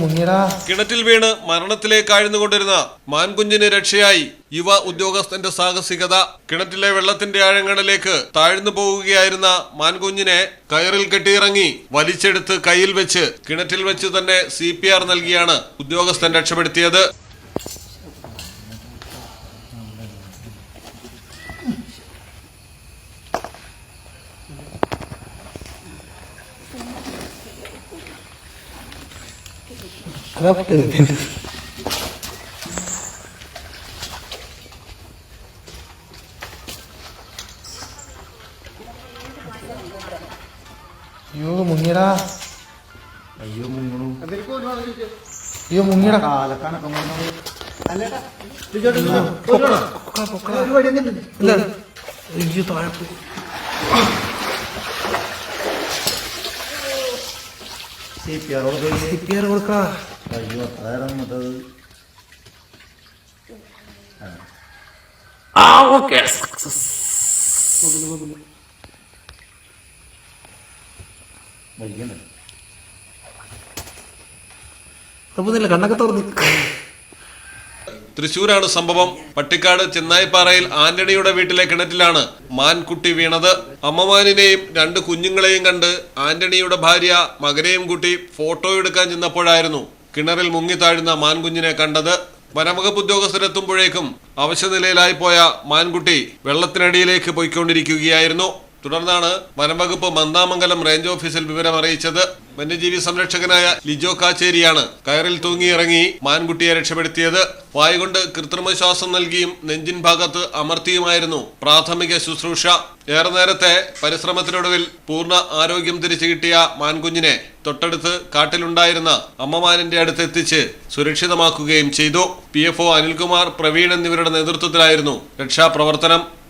മുങ്ങിയടാ. കിണറ്റിൽ വീണ് മരണത്തിലേക്ക് ആഴ്ന്നുകൊണ്ടിരുന്ന മാൻകുഞ്ഞിന് രക്ഷയായി യുവ ഉദ്യോഗസ്ഥന്റെ സാഹസികത. കിണറ്റിലെ വെള്ളത്തിന്റെ ആഴങ്ങളിലേക്ക് താഴ്ന്നു പോവുകയായിരുന്ന മാൻകുഞ്ഞിനെ കയറിൽ കെട്ടിയിറങ്ങി വലിച്ചെടുത്ത് കയ്യിൽ വെച്ച് കിണറ്റിൽ വെച്ച് തന്നെ സി നൽകിയാണ് ഉദ്യോഗസ്ഥൻ രക്ഷപ്പെടുത്തിയത്. അയ്യോ മുങ്ങിയടാ. അയ്യോ മുങ്ങണു. അയ്യോ മുങ്ങിയടാ. കാലക്കാണൊക്കെ അയ്യോ പൊക്കളാ, സി പി കണ്ണൊക്കെ തുറന്നു തൃശൂരാണ് സംഭവം. പട്ടിക്കാട് ചെന്നായിപ്പാറയിൽ ആന്റണിയുടെ വീട്ടിലെ കിണറ്റിലാണ് മാൻകുട്ടി വീണത്. അമ്മമാനിനെയും രണ്ട് കുഞ്ഞുങ്ങളെയും കണ്ട് ആന്റണിയുടെ ഭാര്യ മകനെയും കൂട്ടി ഫോട്ടോ എടുക്കാൻ ചെന്നപ്പോഴായിരുന്നു കിണറിൽ മുങ്ങി താഴുന്ന മാൻകുഞ്ഞിനെ കണ്ടത്. വനവകുപ്പ് ഉദ്യോഗസ്ഥരെത്തുമ്പോഴേക്കും അവശനിലയിലായി പോയ മാൻകുട്ടി വെള്ളത്തിനടിയിലേക്ക് പോയിക്കൊണ്ടിരിക്കുകയായിരുന്നു. തുടർന്നാണ് വനംവകുപ്പ് മന്ദാമംഗലം റേഞ്ച് ഓഫീസിൽ വിവരം അറിയിച്ചത്. വന്യജീവി സംരക്ഷകനായ ലിജോ കാച്ചേരിയാണ് കയറിൽ തൂങ്ങിയിറങ്ങി മാൻകുട്ടിയെ രക്ഷപ്പെടുത്തിയത്. വായുകൊണ്ട് കൃത്രിമ ശ്വാസം നൽകിയും നെഞ്ചിൻ ഭാഗത്ത് അമർത്തിയുമായിരുന്നു പ്രാഥമിക ശുശ്രൂഷ. ഏറെ നേരത്തെ പരിശ്രമത്തിനൊടുവിൽ പൂർണ ആരോഗ്യം തിരിച്ചു കിട്ടിയ മാൻകുഞ്ഞിനെ തൊട്ടടുത്ത് കാട്ടിലുണ്ടായിരുന്ന അമ്മമാനിന്റെ അടുത്ത് എത്തിച്ച് സുരക്ഷിതമാക്കുകയും ചെയ്തു. P F O Anilkumar Praveen എന്നിവരുടെ നേതൃത്വത്തിലായിരുന്നു രക്ഷാപ്രവർത്തനം.